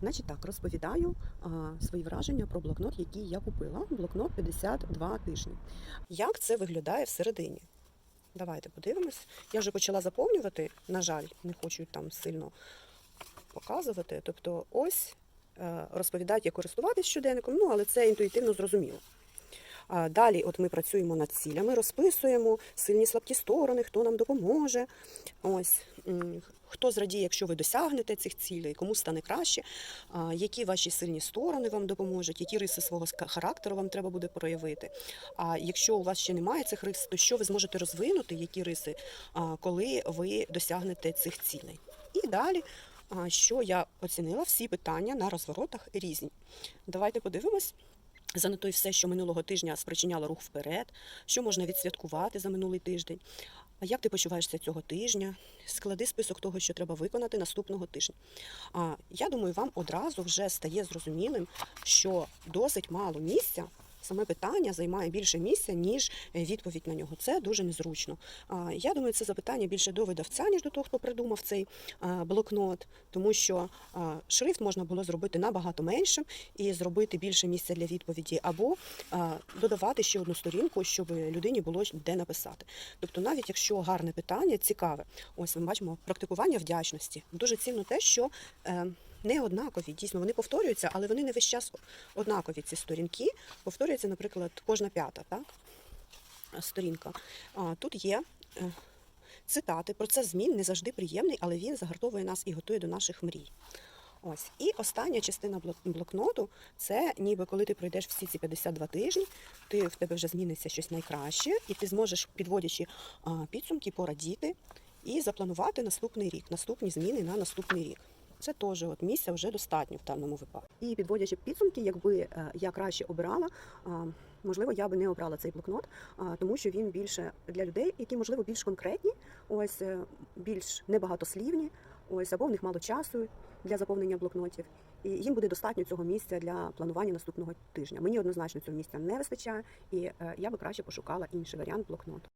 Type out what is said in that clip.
Значить так, розповідаю а, свої враження про блокнот, який я купила. Блокнот 52 тижні. Як це виглядає всередині? Давайте подивимось. Я вже почала заповнювати, на жаль, не хочу там сильно показувати. Тобто, ось е, розповідають, як користуватись щоденником, ну але це інтуїтивно зрозуміло. Далі, от ми працюємо над цілями, розписуємо сильні слабкі сторони, хто нам допоможе. Ось хто зрадіє, якщо ви досягнете цих цілей, кому стане краще, які ваші сильні сторони вам допоможуть, які риси свого характеру вам треба буде проявити. А якщо у вас ще немає цих рис, то що ви зможете розвинути, які риси, коли ви досягнете цих цілей? І далі. Що я оцінила, всі питання на розворотах різні. Давайте подивимось. Занотуй все, що минулого тижня спричиняло рух вперед, що можна відсвяткувати за минулий тиждень. А як ти почуваєшся цього тижня? Склади список того, що треба виконати наступного тижня. А я думаю, вам одразу вже стає зрозумілим, що досить мало місця. Саме питання займає більше місця, ніж е, відповідь на нього. Це дуже незручно. Я думаю, це запитання більше до видавця, ніж до того, хто придумав цей блокнот, тому що шрифт можна було зробити набагато меншим і зробити більше місця для відповіді, або додавати ще одну сторінку, щоб людині було де написати. Тобто, навіть якщо гарне питання, цікаве, ось ми бачимо практикування вдячності. Дуже цінно те, що е, не однакові. Дійсно, вони повторюються, але вони не весь час однакові. Ці сторінки повторюється, наприклад, кожна п'ята, так? Сторінка. А, тут є. е, Цитати, процес змін не завжди приємний, але він загартовує нас і готує до наших мрій. Ось. І остання частина блок- блокноту це ніби коли ти пройдеш всі ці 52 тижні, ти в тебе вже зміниться щось найкраще, і ти зможеш, підводячи підсумки, порадіти і запланувати наступний рік, наступні зміни на наступний рік. Це теж от місця вже достатньо в даному випадку. І підводячи підсумки, якби е, я краще обирала, можливо, я би не обрала цей блокнот, тому що він більше для людей, які можливо більш конкретні, ось е, більш небагатослівні, ось або в них мало часу для заповнення блокнотів. І їм буде достатньо цього місця для планування наступного тижня. Мені однозначно цього місця не вистачає, і е, я би краще пошукала інший варіант блокноту.